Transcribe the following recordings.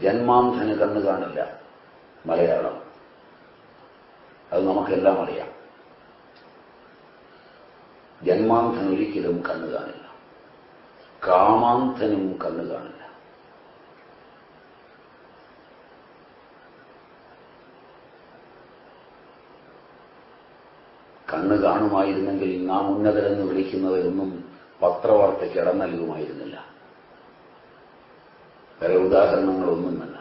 ജന്മാന്ധന് കണ്ണു കാണില്ല. മലയാളം. അത് നമുക്കെല്ലാം അറിയാം. ജന്മാന്ധൻ ഒരിക്കലും കണ്ണു കാണില്ല. കാമാന്ധനും കണ്ണു കാണില്ല. കണ്ണ് കാണുമായിരുന്നെങ്കിൽ നാം ഉന്നതരെന്ന് വിളിക്കുന്നവരൊന്നും പത്രവാർത്തയ്ക്ക് ഇടം നൽകുമായിരുന്നില്ല. വേറെ ഉദാഹരണങ്ങളൊന്നുമല്ല.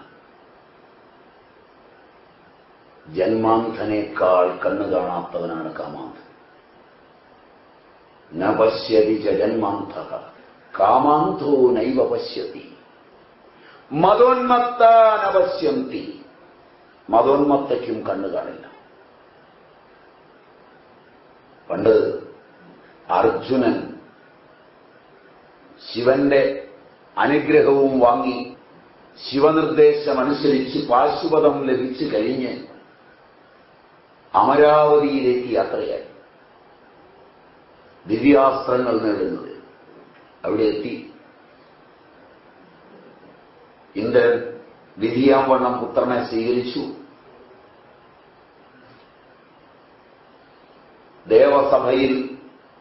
ജന്മാന്ധനേക്കാൾ കണ്ണു കാണാത്തവനാണ് കാമാന്ധൻ. ന പശ്യതി ച ജന്മാന്ധ കാമാന്ധോ നൈവ പശ്യതി. മതോന്മത്ത ന പശ്യന്തി. മതോന്മത്തയ്ക്കും കണ്ണു കാണില്ല. പണ്ട് അർജുനൻ ശിവന്റെ അനുഗ്രഹവും വാങ്ങി ശിവനിർദ്ദേശമനുസരിച്ച് പാശുപതം ലഭിച്ചു കഴിഞ്ഞ് അമരാവതിയിലേക്ക് യാത്രയായി. ദിവ്യാസ്ത്രങ്ങൾ നേടുന്നത് അവിടെ എത്തി. ഇന്ദ്രൻ വിധിയാവണ്ണം പുത്രനെ സ്വീകരിച്ചു. ദേവസഭയിൽ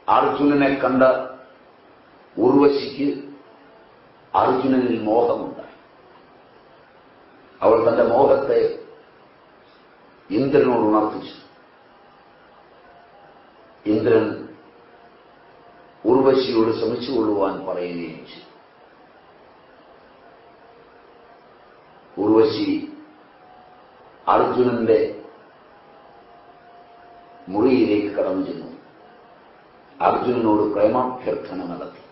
അർജുനനെ കണ്ട ഉർവശിക്ക് അർജുനനിൽ മോഹമുണ്ട്. അവൾ തന്റെ മോഹത്തെ ഇന്ദ്രനോട് ഉണർത്തിച്ചു. ഇന്ദ്രൻ ഉർവശിയോട് ശ്രമിച്ചുകൊള്ളുവാൻ പറയുകയും ചെയ്തു. ഉർവശി അർജുനന്റെ മുറിയിലേക്ക് കടന്നു ചെന്നു. അർജുനനോട് പ്രേമാഭ്യർത്ഥന നടത്തി.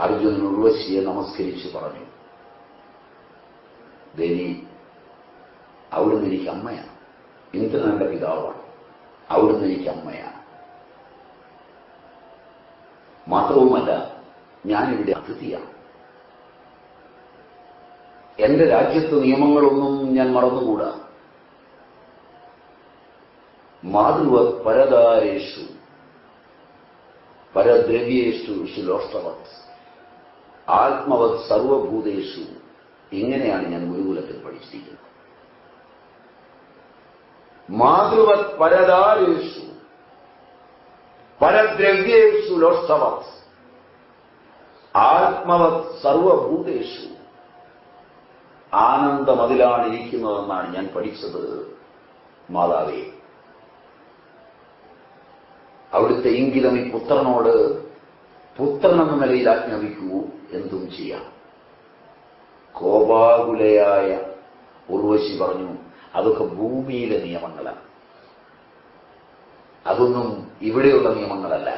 അർജുനൻ ഉർവശിയെ നമസ്കരിച്ച് പറഞ്ഞു. ദേവി അവിടുന്ന് എനിക്ക് അമ്മയാണ്. ഇന്ദ്രനന്റെ പിതാവാണ്. അവിടുന്ന് എനിക്ക് അമ്മയാണ്. മാത്രവുമല്ല ഞാനിവിടെ അതിഥിയാണ്. എന്റെ രാജ്യത്ത് നിയമങ്ങളൊന്നും ഞാൻ മറന്നുകൂടാ. മാതൃവ പരദാരേഷു പരദ്രവ്യേഷു ശിലോഷ്ടവത്. ആത്മവത് സർവഭൂതേഷു. ഇങ്ങനെയാണ് ഞാൻ ഗുരുകുലത്തിൽ പഠിച്ചിരിക്കുന്നത്. മാതൃവത് പരദാരേഷു. പരദ്രവ്യേഷു ലോഷ്ടവത് ആത്മവത് സർവഭൂതേഷു. ആനന്ദം അതിലാണ് ഇരിക്കുന്നതെന്നാണ് ഞാൻ പഠിച്ചത് മാതാവേ. അവിടുത്തെ ഇംഗിതം ഈ പുത്രനോട് പുത്രൻ എന്ന നിലയിൽ ആജ്ഞാപിക്കൂ എന്തും ചെയ്യാം. കോപാകുലയായ ഉർവശി പറഞ്ഞു അതൊക്കെ ഭൂമിയിലെ നിയമങ്ങളാണ്. അതൊന്നും ഇവിടെയുള്ള നിയമങ്ങളല്ല.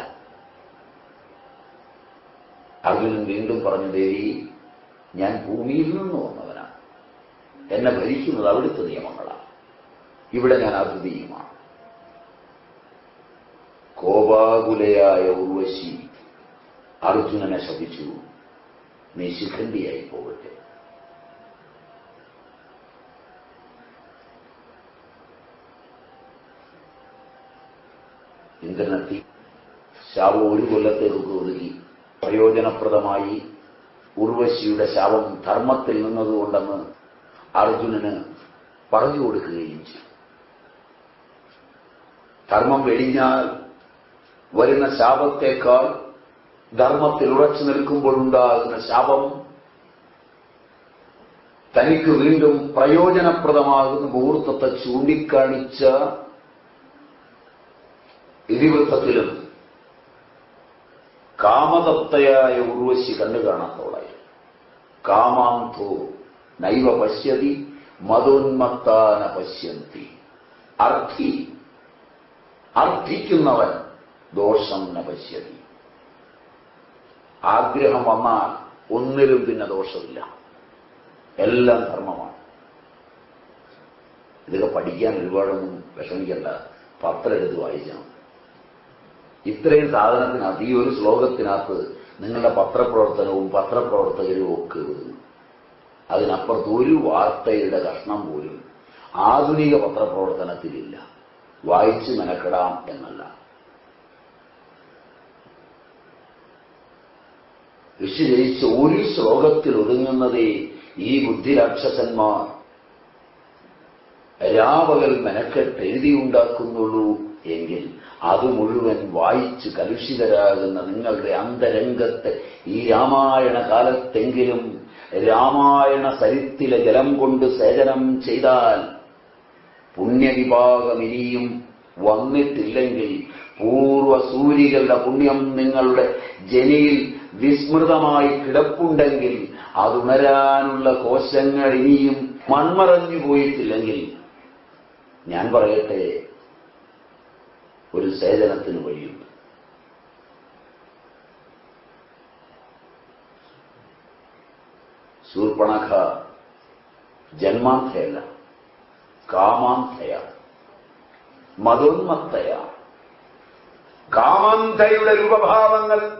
അർജുനൻ വീണ്ടും പറഞ്ഞു ദേവി ഞാൻ ഭൂമിയിൽ നിന്ന് വന്നവനാണ്. എന്നെ ഭരിക്കുന്നത് അവിടുത്തെ നിയമങ്ങളാണ്. ഇവിടെ ഞാൻ അതിഥിയുമാണ് കോപാകുലയായ ഉർവശി അർജുനനെ ശപിച്ചു. നീ ശിഖണ്ഡിയായി പോകട്ടെ. ഇന്ദ്രനെത്തി ശാപം ഒരു കൊല്ലത്തേക്ക് ഒതുക്കി. പ്രയോജനപ്രദമായി ഉർവശിയുടെ ശാപം ധർമ്മത്തിൽ നിന്നതുകൊണ്ടെന്ന് അർജുനന് പറഞ്ഞു കൊടുക്കുകയും ചെയ്തു. ധർമ്മം വെടിഞ്ഞാൽ വരുന്ന ശാപത്തേക്കാൾ ധർമ്മത്തിൽ ഉറച്ചു നിൽക്കുമ്പോൾ ഉണ്ടാകുന്ന ശാപം തനിക്ക് വീണ്ടും പ്രയോജനപ്രദമാകുന്ന മുഹൂർത്തത്തെ ചൂണ്ടിക്കാണിച്ച ഇതിവൃത്തത്തിലും കാമതത്തയായ ഉർവശി കണ്ടു കാണാത്തവളായി. കാമാന്തോ നൈവ പശ്യതി മതോന്മത്താന പശ്യന്തി. അർത്ഥി അർത്ഥിക്കുന്നവൻ ദോഷം ന പശ്യതി. ആഗ്രഹം വന്നാൽ ഒന്നിലും പിന്നെ ദോഷമില്ല. എല്ലാം ധർമ്മമാണ്. ഇതൊക്കെ പഠിക്കാൻ ഒരുപാടൊന്നും വിഷമിക്കേണ്ട. പത്രം എടുത്ത് വായിച്ചാൽ ഇത്രയും സാധനത്തിനകത്ത് ഈ ഒരു ശ്ലോകത്തിനകത്ത് നിങ്ങളുടെ പത്രപ്രവർത്തനവും പത്രപ്രവർത്തകരും ഒക്കെ വരുന്നു. അതിനപ്പുറത്ത് ഒരു വാർത്തയുടെ കഷ്ണം പോലും ആധുനിക പത്രപ്രവർത്തനത്തിലില്ല. വായിച്ചു മെനക്കെടാം എന്നല്ല. ഋഷി രചിച്ച ഒരു ശ്ലോകത്തിൽ ഒതുങ്ങുന്നതേ ഈ ബുദ്ധിരാക്ഷസന്മാർ. രാവകൽ മെനക്കെട്ട് എഴുതിയുണ്ടാക്കുന്നുള്ളൂ എങ്കിൽ അത് മുഴുവൻ വായിച്ച് കലുഷിതരാകുന്ന നിങ്ങളുടെ അന്തരംഗത്ത് ഈ രാമായണ കാലത്തെങ്കിലും രാമായണ സരിത്തിലെ ജലം കൊണ്ട് സേചനം ചെയ്താൽ പുണ്യവിഭാഗം ഇനിയും വന്നിട്ടില്ലെങ്കിൽ പൂർവസൂരികളുടെ പുണ്യം നിങ്ങളുടെ ജനിയിൽ വിസ്മൃതമായി കിടപ്പുണ്ടെങ്കിൽ അതുണരാനുള്ള കോശങ്ങൾ ഇനിയും മൺമറഞ്ഞു പോയിട്ടില്ലെങ്കിൽ ഞാൻ പറയട്ടെ ഒരു സേചനത്തിന് വഴിയുണ്ട്. ശൂർപ്പണഖ ജന്മാന്ധയല്ല കാമാന്ധയ മതോന്മത്തയ. കാമാന്ധയുടെ രൂപഭാവങ്ങൾ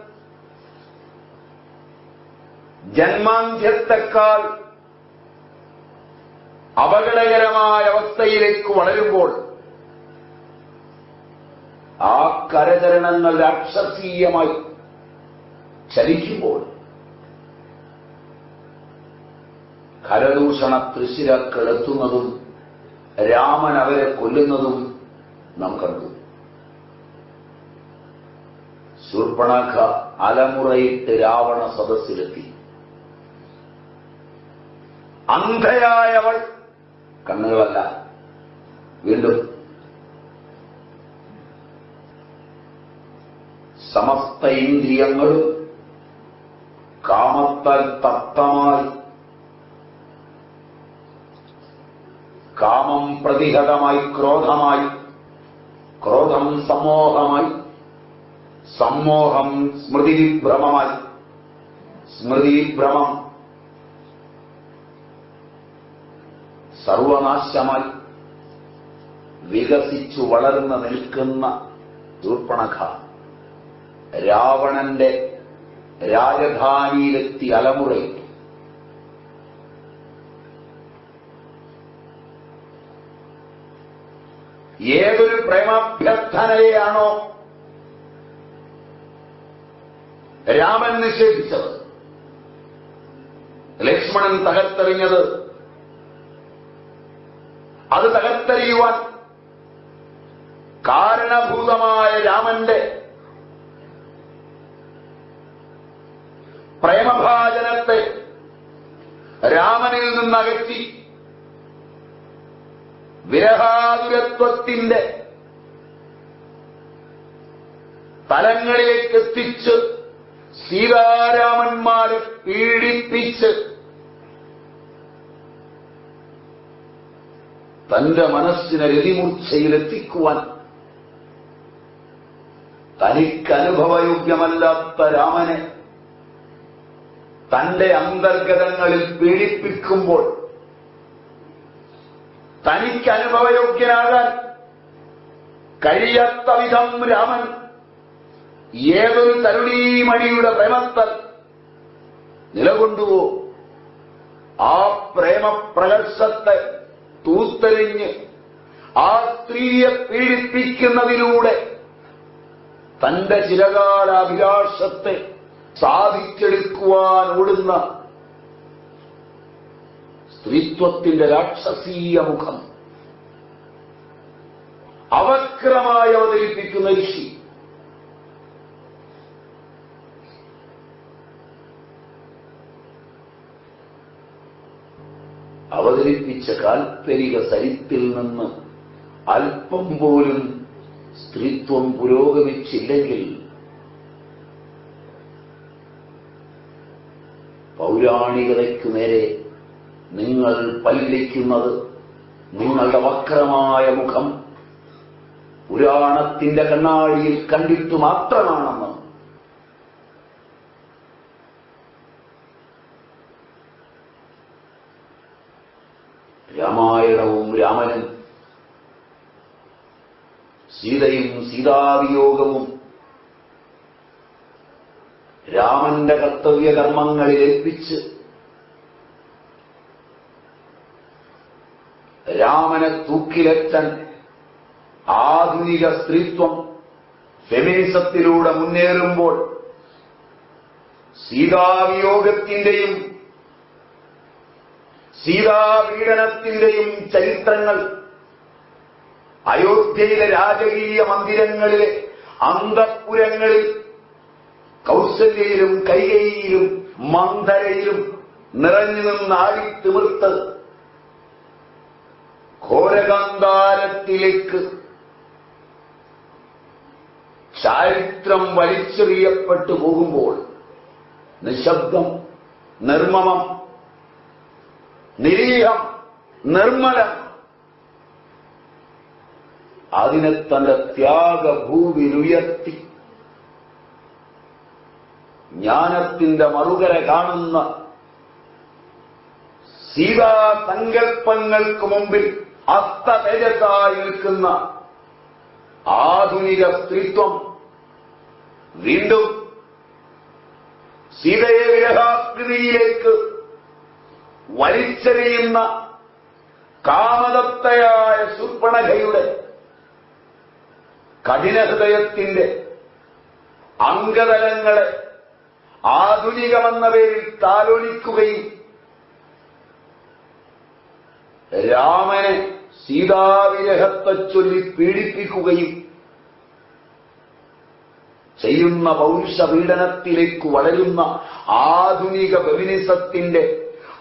ജന്മാന്ത്യത്തെക്കാൾ അപകടകരമായ അവസ്ഥയിലേക്ക് വളരുമ്പോൾ ആ കരചരണങ്ങൾ രാക്ഷസീയമായി ചലിക്കുമ്പോൾ കരദൂഷണ തൃശ്ശിരക്കെടുത്തുന്നതും രാമൻ അവരെ കൊല്ലുന്നതും നാം കണ്ടു. ശൂർപ്പണാഖ അലമുറയിട്ട് രാവണ സദസ്സിലെത്തി. അന്ധയായവൾ. കണ്ണുകളല്ല. വീണ്ടും. സമസ്ത ഇന്ദ്രിയങ്ങളും കാമത്താൽ തപ്തമായി കാമം പ്രതിഹതമായി ക്രോധമായി. ക്രോധം സമ്മോഹമായി സമ്മോഹം സ്മൃതിവിഭ്രമമായി. സ്മൃതിവിഭ്രമം. സർവനാശമായി വികസിച്ചു വളർന്നു നിൽക്കുന്ന ദൂർപ്പണഖ രാവണന്റെ രാജധാനിയിലെത്തി അലമുറയിട്ടു ഏതൊരു പ്രേമാഭ്യർത്ഥനയെയാണോ രാമൻ നിഷേധിച്ചത്? ലക്ഷ്മണൻ തകർത്തെറിഞ്ഞത്? അത് തകർത്തെറിയുവാൻ കാരണഭൂതമായ രാമന്റെ പ്രേമഭാജനത്തെ രാമനിൽ നിന്നകറ്റി വിരഹാതുരത്വത്തിന്റെ തലങ്ങളിലേക്ക് എത്തിച്ച് സീതാരാമന്മാരെ പീഡിപ്പിച്ച് തന്റെ മനസ്സിനെ രതിമൂർച്ചയിലെത്തിക്കുവാൻ തനിക്കനുഭവയോഗ്യമല്ലാത്ത രാമനെ തന്റെ അന്തർഗതങ്ങളിൽ പീഡിപ്പിക്കുമ്പോൾ തനിക്ക് അനുഭവയോഗ്യനാകാൻ കഴിയാത്ത വിധം രാമൻ ഏതൊരു തരുണീമണിയുടെ പ്രേമത്തൽ നിലകൊണ്ടുവോ ആ പ്രേമപ്രകർഷത്തെ തൂത്തെറിഞ്ഞ് ആ സ്ത്രീയെ പീഡിപ്പിക്കുന്നതിലൂടെ തന്റെ ചിരകാല അഭിലാഷത്തെ സാധിച്ചെടുക്കുവാൻ ഓടുന്ന സ്ത്രീത്വത്തിന്റെ രാക്ഷസീയ മുഖം അവക്രമായി അവതരിപ്പിക്കുന്ന ഋഷി. അവതരിപ്പിച്ച കാൽപ്പനിക സരിത്തിൽ നിന്ന് അല്പം പോലും സ്ത്രീത്വം പുരോഗമിച്ചില്ലെങ്കിൽ പൗരാണികതയ്ക്കു നേരെ നിങ്ങൾ പല്ലിക്കുന്നത് നിങ്ങളുടെ വക്രമായ മുഖം പുരാണത്തിന്റെ കണ്ണാടിയിൽ കണ്ടിട്ടു മാത്രമാണെന്ന് രാമായണവും രാമനും. സീതയും സീതാവിയോഗവും രാമന്റെ കർത്തവ്യകർമ്മങ്ങളിൽ ഏൽപ്പിച്ച് രാമനെ തൂക്കിലെത്താൻ ആധുനിക സ്ത്രീത്വം ഫെമിനിസത്തിലൂടെ മുന്നേറുമ്പോൾ സീതാവിയോഗത്തിന്റെയും സീതാപീഡനത്തിന്റെയും ചരിത്രങ്ങൾ അയോധ്യയിലെ രാജകീയ മന്ദിരങ്ങളിലെ അന്തപുരങ്ങളിൽ കൗസല്യയിലും കൈകയിലും മന്ദരയിലും നിറഞ്ഞു നിന്നാടി തിമിർത്ത് ഘോരകാന്താരത്തിലേക്ക് ചാരിത്രം വലിച്ചെറിയപ്പെട്ടു പോകുമ്പോൾ നിശബ്ദം നിർമ്മമം നിരീഹം നിർമ്മലം. അതിനെ തന്റെ ത്യാഗഭൂവിലുയർത്തി ജ്ഞാനത്തിന്റെ മറുകര കാണുന്ന സീതാസങ്കല്പങ്ങൾക്ക് മുമ്പിൽ അസ്തതേജസ്സായി നിൽക്കുന്ന ആധുനിക സ്ത്രീത്വം വീണ്ടും സീതയെ വിരഹാകൃതിയിലേക്ക് വലിച്ചെറിയുന്ന കാമദത്തയായ ശുർപ്പണഖയുടെ കഠിനഹൃദയത്തിന്റെ അംഗതലങ്ങളെ ആധുനികമെന്ന പേരിൽ താലോലിക്കുകയും രാമനെ സീതാവിരഹത്തെ ചൊല്ലി പീഡിപ്പിക്കുകയും ചെയ്യുന്ന പൗരുഷപീഡനത്തിലേക്ക് വളരുന്ന ആധുനിക ഫെമിനിസത്തിന്റെ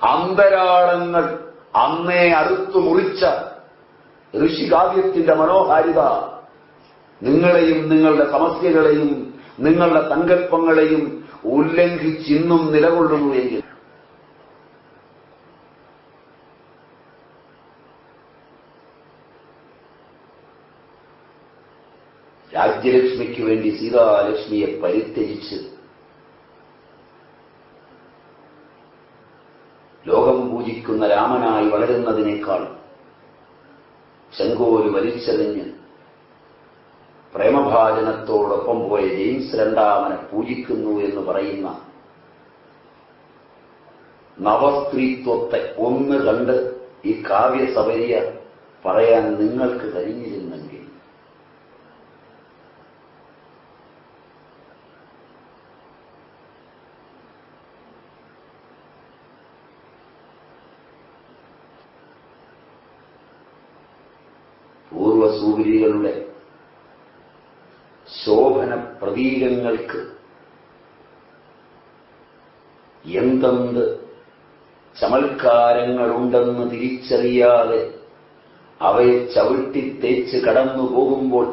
അന്തരാളങ്ങൾ അന്നേ അറുത്തു മുറിച്ച ഋഷികാവ്യത്തിന്റെ മനോഹാരിത നിങ്ങളെയും നിങ്ങളുടെ സമസ്യകളെയും നിങ്ങളുടെ സങ്കല്പങ്ങളെയും ഉല്ലംഘിച്ചിന്നും നിലകൊള്ളുന്നു എങ്കിൽ. രാജ്യലക്ഷ്മിക്ക് വേണ്ടി സീതാലക്ഷ്മിയെ പരിത്യജിച്ച് ലോകം പൂജിക്കുന്ന രാമനായി വളരുന്നതിനേക്കാൾ ചെങ്കോൽ വലിച്ചെറിഞ്ഞ് പ്രേമഭാജനത്തോടൊപ്പം പോയ ജെയിംസ് രണ്ടാമനെ പൂജിക്കുന്നു എന്ന് പറയുന്ന നവസ്ത്രീത്വത്തെ ഒന്ന് കണ്ട് ഈ കാവ്യസബരിയ പറയാൻ നിങ്ങൾക്ക് കഴിഞ്ഞിരുന്നെങ്കിൽ പൂർവസൂരികളുടെ ശോഭന പ്രതീകങ്ങൾക്ക് എന്തെന്ത് ചമൽക്കാരങ്ങളുണ്ടെന്ന് തിരിച്ചറിയാതെ അവയെ ചവിട്ടിത്തേച്ച് കടന്നു പോകുമ്പോൾ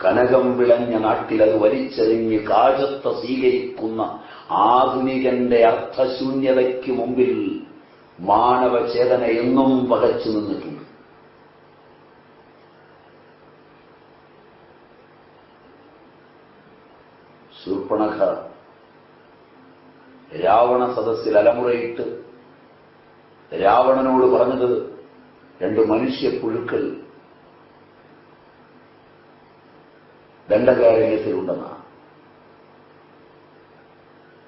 കനകം വിളഞ്ഞ നാട്ടിൽ അത് വലിച്ചെറിഞ്ഞ് കാജത്ത സ്വീകരിക്കുന്ന ആധുനികന്റെ അർത്ഥശൂന്യതയ്ക്ക് മുമ്പിൽ മാനവചേതന എന്നും പകച്ചു നിന്നിട്ടുണ്ട്. ശൂർപ്പണഖ രാവണ സദസ്സിൽ അലമുറയിട്ട് രാവണനോട് പറഞ്ഞത് രണ്ട് മനുഷ്യ പുഴുക്കൾ ദണ്ഡകാരണ്യത്തിലുണ്ടെന്നാണ്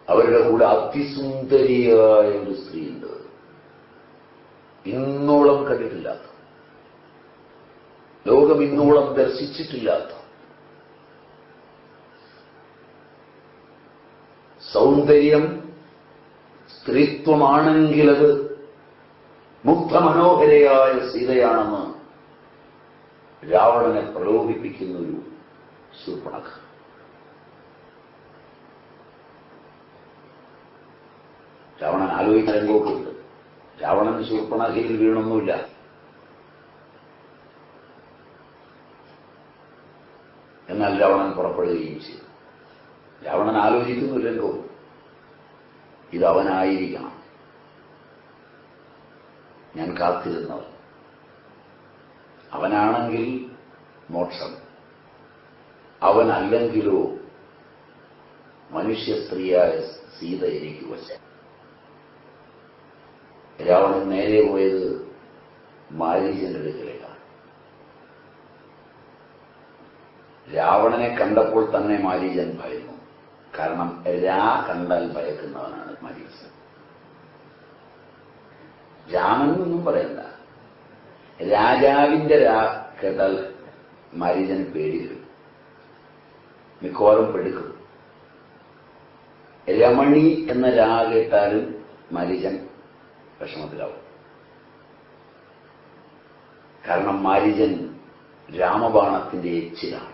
അവരുടെ കൂടെ അതിസുന്ദരിയായ ഒരു സ്ത്രീയുണ്ട്. ഇന്നോളം കണ്ടിട്ടില്ലാത്ത ലോകം ഇന്നോളം ദർശിച്ചിട്ടില്ലാത്ത സൗന്ദര്യം സ്ത്രീത്വമാണെങ്കിലത് മുഗ്ധമനോഹരയായ സീതയാണെന്ന് രാവണനെ പ്രലോഭിപ്പിക്കുന്ന ഒരു ശൂർപ്പണക. രാവണൻ ആലോചിച്ച രംഗോട്ടുണ്ട് രാവണൻ ശൂർപ്പണകയിൽ വീണൊന്നുമില്ല. എന്നാൽ രാവണൻ പുറപ്പെടുകയും ചെയ്തു. രാവണൻ ആലോചിക്കുന്നില്ലല്ലോ. ഇത് അവനായിരിക്കണം. ഞാൻ കാത്തിരുന്നവൻ. അവനാണെങ്കിൽ മോക്ഷം. അവനല്ലെങ്കിലോ മനുഷ്യ സ്ത്രീയായ സീത എനിക്ക് വശ. രാവണൻ നേരെ പോയത് മാരീചന്റെ അടുക്കലേക്കാണ്. രാവണനെ കണ്ടപ്പോൾ തന്നെ മാരീചൻ ഭയന്നു. കാരണം രാ കണ്ടാൽ ഭയക്കുന്നവനാണ് മരീസ് രാമെന്നൊന്നും പറയണ്ട. രാജാവിന്റെ രാ കേട്ടാൽ മാരീചന് പേടി വരും മിക്കവാറും പെടുക്കും. രമണി എന്ന രാ കേട്ടാലും മരിജൻ വിഷമത്തിലാവും. കാരണം മരിജൻ രാമബാണത്തിന്റെ എച്ചിലാണ്